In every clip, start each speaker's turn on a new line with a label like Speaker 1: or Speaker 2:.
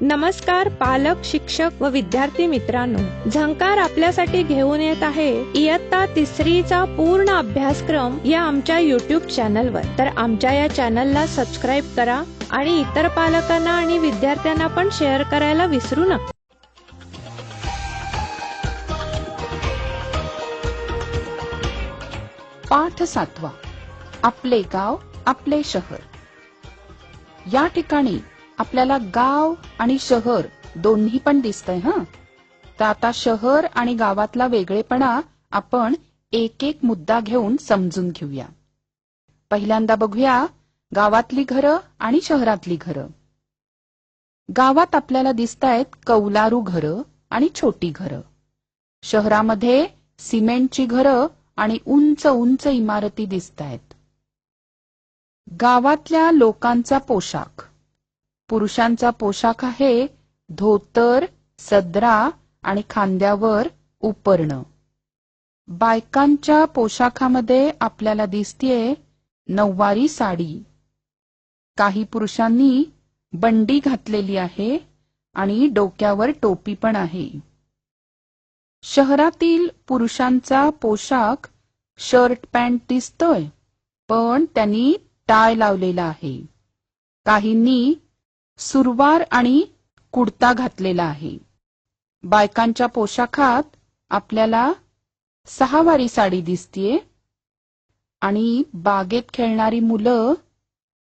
Speaker 1: नमस्कार पालक शिक्षक व विद्यार्थी मित्रांनो. झंकार आपल्यासाठी घेऊन येत आहे इयत्ता तिसरीचा पूर्ण अभ्यासक्रम या आमच्या युट्यूब चॅनलवर तर आमच्या या चॅनलला सबस्क्राईब करा आणि इतर पालकांना आणि विद्यार्थ्यांना पण शेअर करायला विसरू नका.
Speaker 2: पाठ सातवा. आपले गाव आपले शहर. या ठिकाणी आपल्याला गाव आणि शहर दोन्ही पण दिसतंय हं? तर आता शहर आणि गावातला वेगळेपणा आपण एक एक मुद्दा घेऊन समजून घेऊया. पहिल्यांदा बघूया गावातली घरं आणि शहरातली घरं. गावात आपल्याला दिसतायत कौलारू घरं आणि छोटी घरं. शहरामध्ये सिमेंटची घरं आणि उंच उंच इमारती दिसतायत. गावातल्या लोकांचा पोशाख. पुरुषांचा पोशाख आहे धोतर सदरा आणि खांद्यावर उपरण. बायकांच्या पोशाखामध्ये आपल्याला दिसतीये नऊवारी साडी. काही पुरुषांनी बंडी घातलेली आहे आणि डोक्यावर टोपी पण आहे. शहरातील पुरुषांचा पोशाख शर्ट पॅन्ट दिसतोय पण त्यांनी टाय लावलेला आहे. काहींनी सुरवार आणि कुडता घातलेला आहे. बायकांच्या पोशाखात आपल्याला सहावारी साडी दिसतीये आणि बागेत खेळणारी मुलं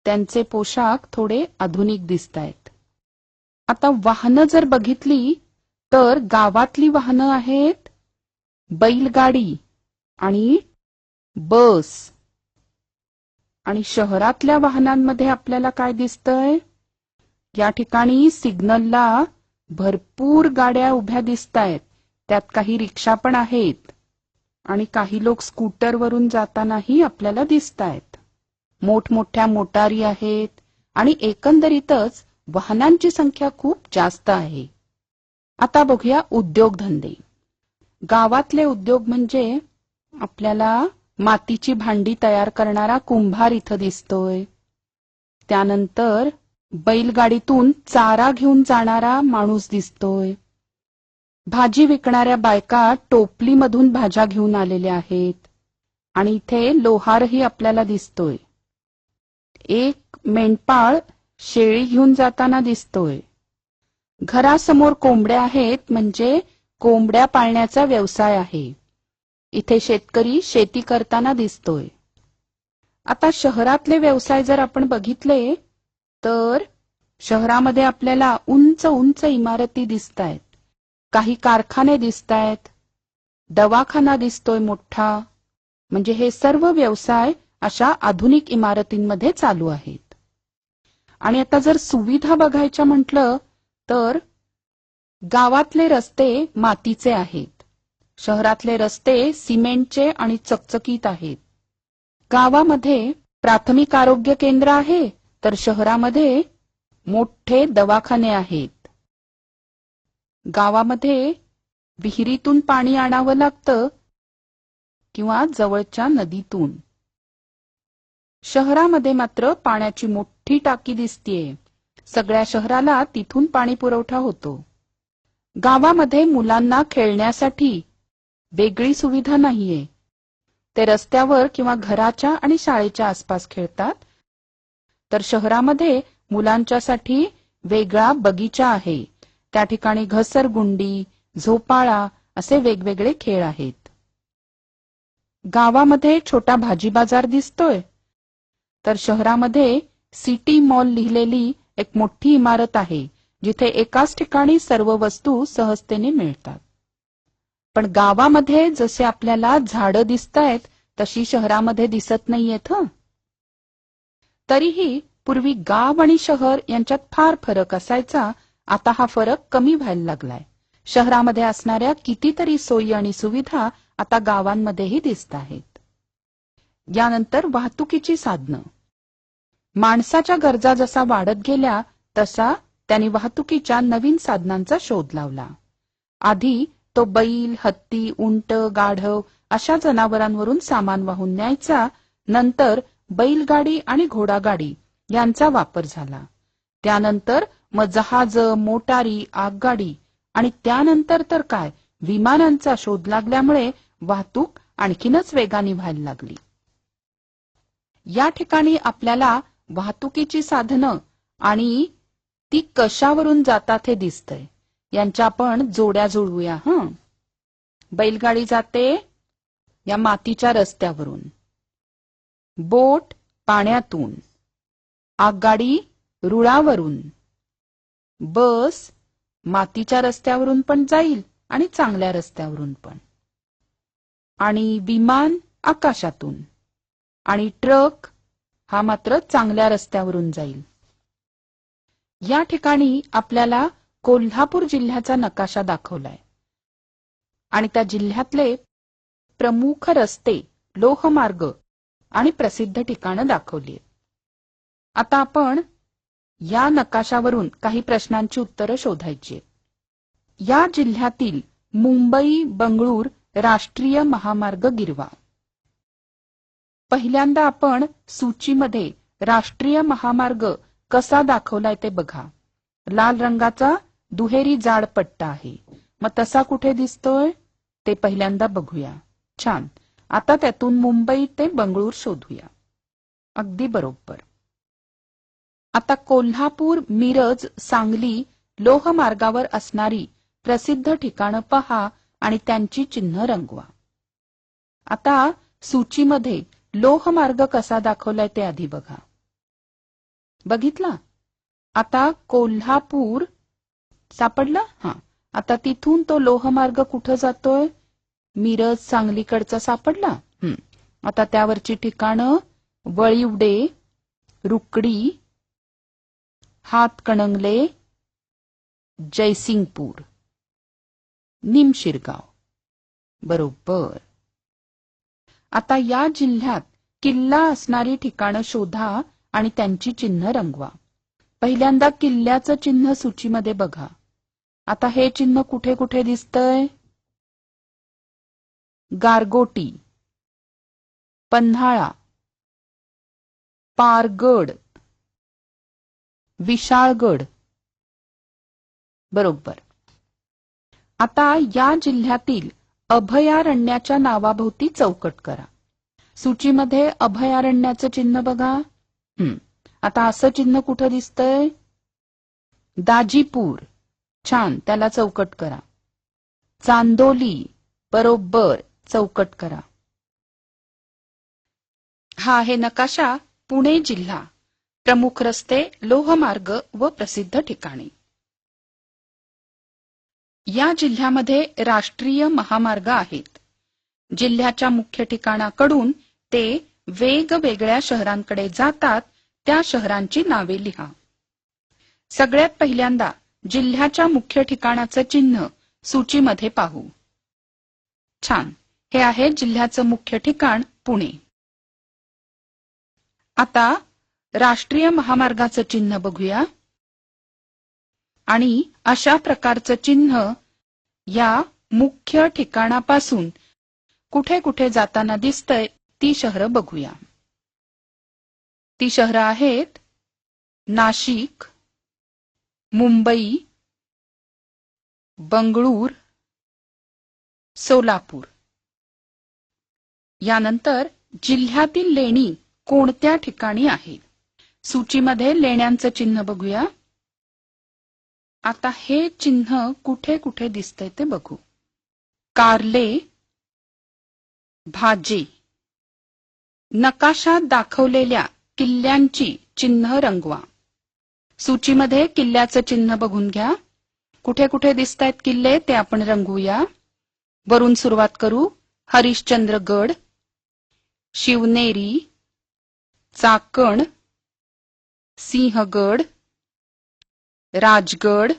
Speaker 2: त्यांचे पोशाख थोडे आधुनिक दिसतायत. आता वाहनं जर बघितली तर गावातली वाहनं आहेत बैलगाडी आणि बस. आणि शहरातल्या वाहनांमध्ये आपल्याला काय दिसतंय? या ठिकाणी सिग्नलला भरपूर गाड्या उभ्या दिसतायत त्यात काही रिक्षा पण आहेत. आणि काही लोक स्कूटरवरून जातानाही आपल्याला दिसतायत. मोठमोठ्या मोटारी आहेत आणि एकंदरीतच वाहनांची संख्या खूप जास्त आहे. आता बघूया उद्योगधंदे. गावातले उद्योग म्हणजे आपल्याला मातीची भांडी तयार करणारा कुंभार इथं दिसतोय. त्यानंतर बैलगाडीतून चारा घेऊन जाणारा माणूस दिसतोय. भाजी विकणाऱ्या बायका टोपलीमधून भाज्या घेऊन आलेल्या आहेत. आणि इथे लोहारही आपल्याला दिसतोय. एक मेंढपाळ शेळी घेऊन जाताना दिसतोय. घरासमोर कोंबड्या आहेत म्हणजे कोंबड्या पाळण्याचा व्यवसाय आहे. इथे शेतकरी शेती करताना दिसतोय. आता शहरातले व्यवसाय जर आपण बघितले तर शहरामध्ये आपल्याला उंच उंच इमारती दिसतायत. काही कारखाने दिसतायत. दवाखाना दिसतोय मोठा. म्हणजे हे सर्व व्यवसाय अशा आधुनिक इमारतींमध्ये चालू आहेत. आणि आता जर सुविधा बघायच्या म्हटलं तर गावातले रस्ते मातीचे आहेत. शहरातले रस्ते सिमेंटचे आणि चकचकीत आहेत. गावामध्ये प्राथमिक आरोग्य केंद्र आहे तर शहरामध्ये मोठे दवाखाने आहेत. गावामध्ये विहिरीतून पाणी आणावं लागतं किंवा जवळच्या नदीतून. शहरामध्ये मात्र पाण्याची मोठी टाकी दिसतीये. सगळ्या शहराला तिथून पाणी पुरवठा होतो. गावामध्ये मुलांना खेळण्यासाठी वेगळी सुविधा नाहीये. ते रस्त्यावर किंवा घराच्या आणि शाळेच्या आसपास खेळतात तर शहरामध्ये मुलांच्यासाठी वेगळा बगीचा आहे. त्या ठिकाणी घसरगुंडी झोपाळा असे वेगवेगळे खेळ आहेत. गावामध्ये छोटा भाजी बाजार दिसतोय. तर शहरामध्ये सिटी मॉल लिहिलेली एक मोठी इमारत आहे जिथे एकाच ठिकाणी सर्व वस्तू सहजतेने मिळतात. पण गावामध्ये जसे आपल्याला झाडं दिसतायत तशी शहरामध्ये दिसत नाहीयेत हं? तरीही पूर्वी गाव आणि शहर यांच्यात फार फरक असायचा आता हा फरक कमी व्हायला लागलाय. शहरामध्ये असणाऱ्या कितीतरी सोयी आणि सुविधा आता गावांमध्येही दिसत आहेत. यानंतर वाहतुकीची साधनं. माणसाच्या गरजा जसा वाढत गेल्या तसा त्यांनी वाहतुकीच्या नवीन साधनांचा शोध लावला. आधी तो बैल हत्ती उंट गाढव अशा जनावरांवरून सामान वाहून न्यायचा नंतर बैलगाडी आणि घोडागाडी यांचा वापर झाला. त्यानंतर मग जहाज मोटारी आगगाडी आणि त्यानंतर तर काय विमानांचा शोध लागल्यामुळे वाहतूक आणखीनच वेगाने व्हायला लागली. या ठिकाणी आपल्याला वाहतुकीची साधनं आणि ती कशावरून जातात हे दिसतंय. यांच्या आपण जोड्या जुळवूया हं. बैलगाडी जाते या मातीच्या रस्त्यावरून. बोट पाण्यातून. आगगाडी रुळावरून. बस मातीच्या रस्त्यावरून पण जाईल आणि चांगल्या रस्त्यावरून पण. आणि विमान आकाशातून. आणि ट्रक हा मात्र चांगल्या रस्त्यावरून जाईल. या ठिकाणी आपल्याला कोल्हापूर जिल्ह्याचा नकाशा दाखवलाय. आणि त्या जिल्ह्यातले प्रमुख रस्ते लोहमार्ग आणि प्रसिद्ध ठिकाणं दाखवली आता आपण या नकाशावरून काही प्रश्नांची उत्तरं शोधायची या जिल्ह्यातील मुंबई बंगळूर राष्ट्रीय महामार्ग गिरवा. पहिल्यांदा आपण सूचीमध्ये राष्ट्रीय महामार्ग कसा दाखवलाय ते बघा. लाल रंगाचा दुहेरी जाड पट्टा आहे. मग तसा कुठे दिसतोय? ते पहिल्यांदा बघूया. छान. आता त्यातून मुंबई ते बंगळूर शोधूया. अगदी बरोबर. आता कोल्हापूर मिरज सांगली लोहमार्गावर असणारी प्रसिद्ध ठिकाणं पहा आणि त्यांची चिन्ह रंगवा. आता सूचीमध्ये लोहमार्ग कसा दाखवलाय ते आधी बघा. बघितला? आता कोल्हापूर सापडला? हा. आता तिथून तो लोहमार्ग कुठं जातोय? मिरज सांगलीकडचा सापडला. आता त्यावरची ठिकाणं वळिवडे रुकडी हातकणंगले जयसिंगपूर निमशिरगाव. बरोबर. आता या जिल्ह्यात किल्ला असणारी ठिकाणं शोधा आणि त्यांची चिन्ह रंगवा. पहिल्यांदा किल्ल्याचं चिन्ह सूचीमध्ये बघा. आता हे चिन्ह कुठे कुठे दिसतंय? गारगोटी पन्हाळा पारगड विशाळगड. बरोबर. आता या जिल्ह्यातील अभयारण्याच्या नावाभोवती चौकट करा. सूचीमध्ये अभयारण्याचं चिन्ह बघा. आता असं चिन्ह कुठं दिसतंय? दाजीपूर. छान. त्याला चौकट करा. चांदोली. बरोबर. चौकट करा. हा आहे नकाशा पुणे जिल्हा. प्रमुख रस्ते लोहमार्ग व प्रसिद्ध ठिकाणी. या जिल्ह्यामध्ये राष्ट्रीय महामार्ग आहेत. जिल्ह्याच्या मुख्य ठिकाणाकडून ते वेगवेगळ्या शहरांकडे जातात त्या शहरांची नावे लिहा. सगळ्यात पहिल्यांदा जिल्ह्याच्या मुख्य ठिकाणाचं चिन्ह सूचीमध्ये पाहू. छान. हे आहे जिल्ह्याचं मुख्य ठिकाण पुणे. आता राष्ट्रीय महामार्गाचं चिन्ह बघूया. आणि अशा प्रकारचं चिन्ह या मुख्य ठिकाणापासून कुठे कुठे जाताना दिसतंय ती शहरं बघूया. ती शहरं आहेत नाशिक मुंबई बंगळूर सोलापूर. यानंतर जिल्ह्यातील लेणी कोणत्या ठिकाणी आहेत? सूचीमध्ये लेण्यांचं चिन्ह बघूया. आता हे चिन्ह कुठे कुठे दिसतंय ते बघू. कारले भाजी. नकाशात दाखवलेल्या किल्ल्यांची चिन्ह रंगवा. सूचीमध्ये किल्ल्याचं चिन्ह बघून घ्या. कुठे कुठे दिसत किल्ले ते आपण रंगवूया वरून सुरुवात करू. हरिश्चंद्रगड शिवनेरी चाकण सिंहगड राजगड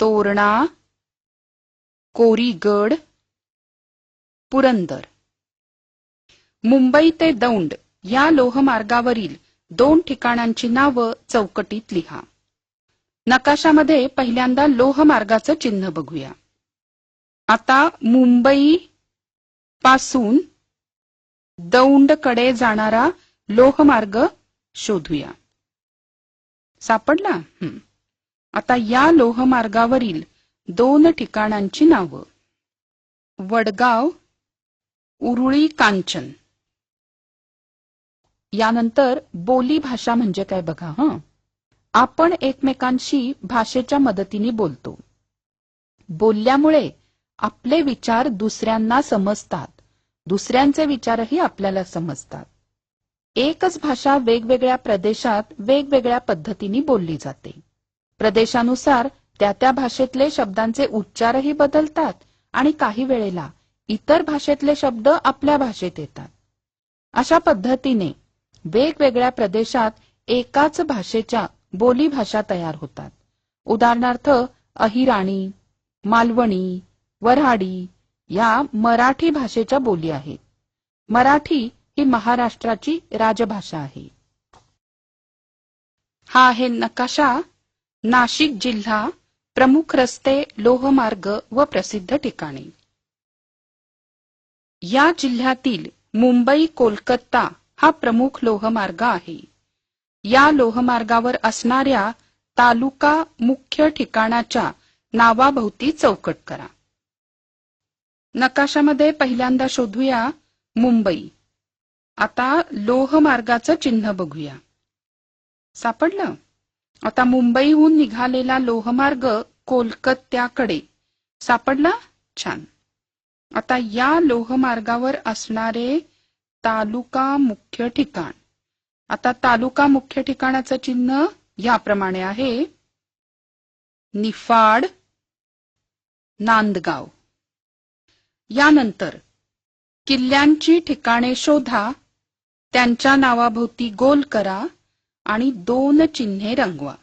Speaker 2: तोरणा कोरीगड पुरंदर. मुंबई ते दौंड या लोहमार्गावरील दोन ठिकाणांची नावं चौकटीत लिहा. नकाशामध्ये पहिल्यांदा लोहमार्गाचं चिन्ह बघूया. आता मुंबई पासून दौंडकडे जाणारा लोहमार्ग शोधूया. सापडला? आता या लोहमार्गावरील दोन ठिकाणांची नावं. वडगाव उरुळी कांचन. यानंतर बोली भाषा म्हणजे काय बघा हं? आपण एकमेकांशी भाषेच्या मदतीने बोलतो. बोलल्यामुळे आपले विचार दुसऱ्यांना समजतात. दुसऱ्यांचे विचारही आपल्याला समजतात. एकच भाषा वेगवेगळ्या प्रदेशात वेगवेगळ्या पद्धतीने बोलली जाते. प्रदेशानुसार त्या त्या भाषेतले शब्दांचे उच्चारही बदलतात आणि काही वेळेला इतर भाषेतले शब्द आपल्या भाषेत येतात. अशा पद्धतीने वेगवेगळ्या प्रदेशात एकाच भाषेच्या बोलीभाषा तयार होतात. उदाहरणार्थ अहिराणी मालवणी वऱ्हाडी या मराठी भाषेच्या बोली आहेत. मराठी ही महाराष्ट्राची राजभाषा आहे. हा आहे नकाशा नाशिक जिल्हा प्रमुख रस्ते लोहमार्ग व प्रसिद्ध ठिकाणे. या जिल्ह्यातील मुंबई कोलकाता हा प्रमुख लोहमार्ग आहे. या लोहमार्गावर असणाऱ्या तालुका मुख्य ठिकाणाच्या नावाभोवती चौकट करा. नकाशामध्ये पहिल्यांदा शोधूया मुंबई. आता लोहमार्गाचं चिन्ह बघूया. सापडलं? आता मुंबईहून निघालेला लोहमार्ग कोलकात्याकडे. सापडला? छान. आता या लोहमार्गावर असणारे तालुका मुख्य ठिकाण. आता तालुका मुख्य ठिकाणाचं चिन्ह याप्रमाणे आहे. निफाड नांदगाव. यानंतर किल्ल्यांची ठिकाणे शोधा त्यांच्या नावाभोवती गोल करा आणि दोन चिन्हे रंगवा.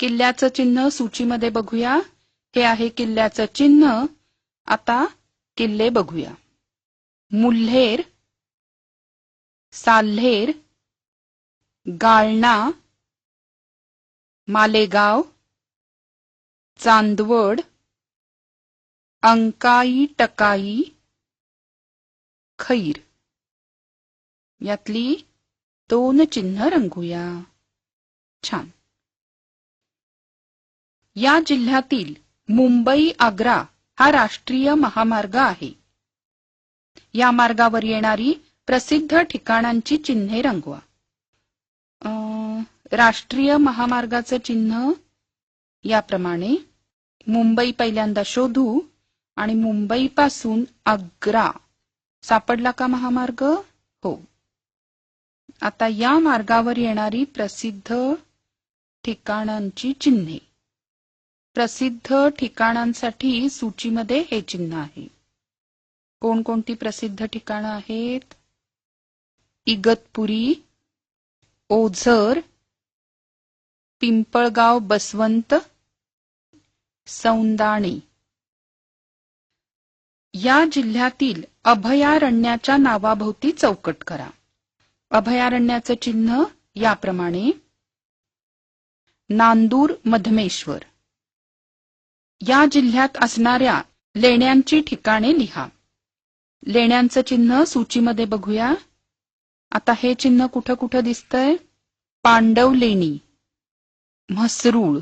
Speaker 2: किल्ल्याचं चिन्ह सूचीमध्ये बघूया. हे आहे किल्ल्याचं चिन्ह. आता किल्ले बघूया. मुल्हेर साल्हेर गाळणा मालेगाव चांदवड अंकाई टकाई खैर. यातली दोन चिन्ह रंगूया. छान. या जिल्ह्यातील मुंबई आग्रा हा राष्ट्रीय महामार्ग आहे. या मार्गावर येणारी प्रसिद्ध ठिकाणांची चिन्हे रंगवा. अं, राष्ट्रीय महामार्गाचं चिन्ह याप्रमाणे मुंबई पहिल्यांदा शोधू आणि मुंबईपासून आग्रा. सापडला का महामार्ग? हो. आता या मार्गावर येणारी प्रसिद्ध ठिकाणांची चिन्हे. प्रसिद्ध ठिकाणांसाठी सूचीमध्ये हे चिन्ह आहे. कोणकोणती प्रसिद्ध ठिकाणं आहेत? इगतपुरी ओझर पिंपळगाव बसवंत सौंदाणे. या जिल्ह्यातील अभयारण्याच्या नावाभोवती चौकट करा. अभयारण्याचं चिन्ह याप्रमाणे. नांदूर मधमेश्वर. या जिल्ह्यात असणाऱ्या लेण्यांची ठिकाणे लिहा. लेण्यांचं चिन्ह सूचीमध्ये बघूया. आता हे चिन्ह कुठं कुठं दिसतंय? पांडव लेणी. म्हसरूळ.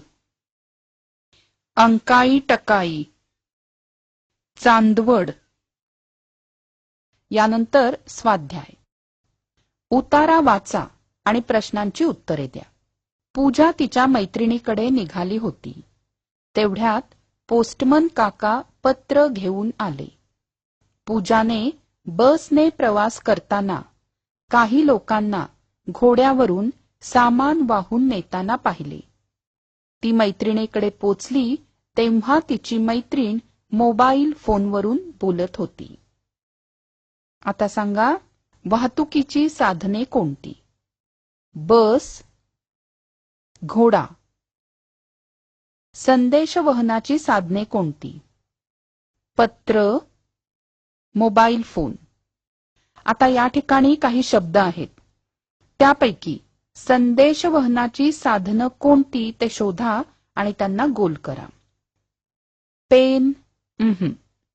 Speaker 2: अंकाई टकाई. चांदवड. यानंतर स्वाध्याय. उतारा वाचा आणि प्रश्नांची उत्तरे द्या. पूजा तिच्या मैत्रिणीकडे निघाली होती. तेवढ्यात पोस्टमन काका पत्र घेऊन आले. पूजाने बसने प्रवास करताना काही लोकांना घोड्यावरून सामान वाहून नेताना पाहिले. ती मैत्रिणीकडे पोचली तेव्हा तिची मैत्रीण मोबाईल फोनवरून बोलत होती. आता सांगा वाहतुकीची साधने कोणती? बस घोडा. संदेशवहनाची साधने कोणती? पत्र मोबाईल फोन. आता या ठिकाणी काही शब्द आहेत. त्यापैकी संदेशवहनाची साधनं कोणती ते शोधा आणि त्यांना गोल करा. पेन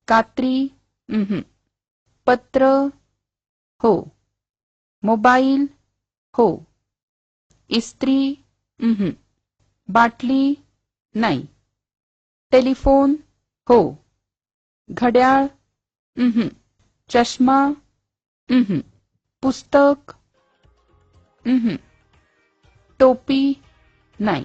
Speaker 2: कात्री. पत्र हो मोबाईल हो इस्त्री. बाटली नाही टेलिफोन हो घड्याळ. चष्मा. पुस्तक. टोपी नाही